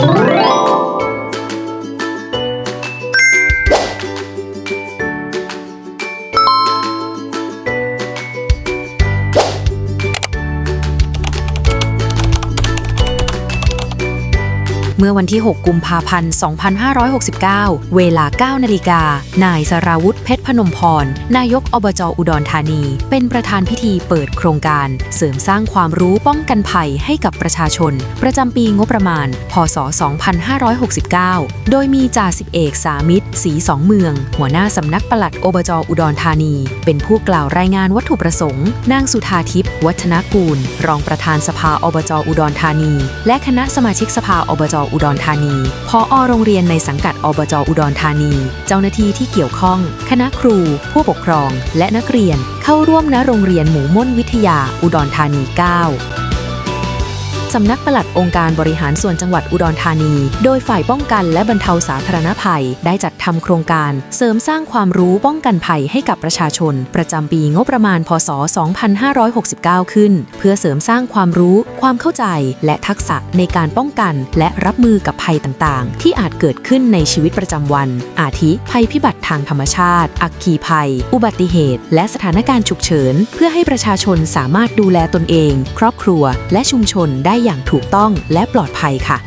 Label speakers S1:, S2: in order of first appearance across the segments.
S1: Thank you. เมื่อวันที่ 6 กุมภาพันธ์ 2569 เวลา 9 นาฬิกา นายสราวุธเพชรพนมพร นายกอบจอุดรธานี เป็นประธานพิธีเปิดโครงการ เสริมสร้างความรู้ป้องกันภัยให้กับประชาชน ประจำปีงบประมาณ พศ 2569 โดยมีจ่าสิบเอกสามิตรศรีสองเมือง หัวหน้าสำนักปลัดอบจอุดรธานี เป็นผู้กล่าวรายงานวัตถุประสงค์ นางสุธาทิพย์วัฒนกูล รองประธานสภาอบจอุดรธานี และคณะสมาชิกสภาอบจอุดรธานี พออโรงเรียนในสังกัดอบจอุดรธานี เจ้าหน้าที่ที่เกี่ยวข้อง คณะครู ผู้ปกครอง และนักเรียนเข้าร่วมณโรงเรียนหมูม่นวิทยาอุดรธานี 9 สำนักปลัดองค์การบริหารส่วนจังหวัดอุดรธานี โดยฝ่ายป้องกันและบรรเทาสาธารณภัย ได้จัดทำโครงการ เสริมสร้างความรู้ป้องกันภัยให้กับประชาชน ประจำปีงบประมาณ พศ 2569 ขึ้น เพื่อเสริมสร้างความรู้ ความเข้าใจ และทักษะในการป้องกันและรับมือกับภัยต่างๆ ที่อาจเกิดขึ้นในชีวิตประจำวัน อาทิ ภัยพิบัติทางธรรมชาติ อัคคีภัย อุบัติเหตุ และสถานการณ์ฉุกเฉิน เพื่อให้ประชาชนสามารถดูแลตนเอง ครอบครัว และชุมชนได้อย่างถูกต้องและปลอดภัยค่ะ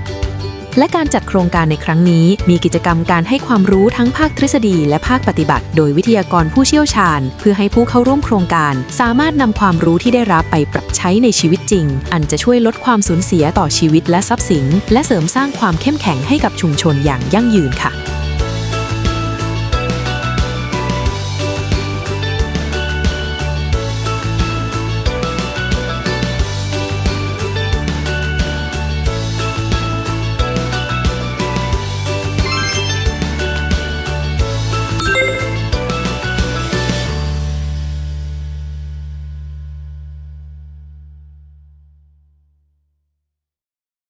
S1: และการจัดโครงการในครั้งนี้ มีกิจกรรมการให้ความรู้ทั้งภาคทฤษฎีและภาคปฏิบัติ โดยวิทยากรผู้เชี่ยวชาญ เพื่อให้ผู้เข้าร่วมโครงการ สามารถนำความรู้ที่ได้รับไปปรับใช้ในชีวิตจริง อันจะช่วยลดความสูญเสียต่อชีวิตและทรัพย์สิน และเสริมสร้างความเข้มแข็งให้กับชุมชนอย่างยั่งยืนค่ะ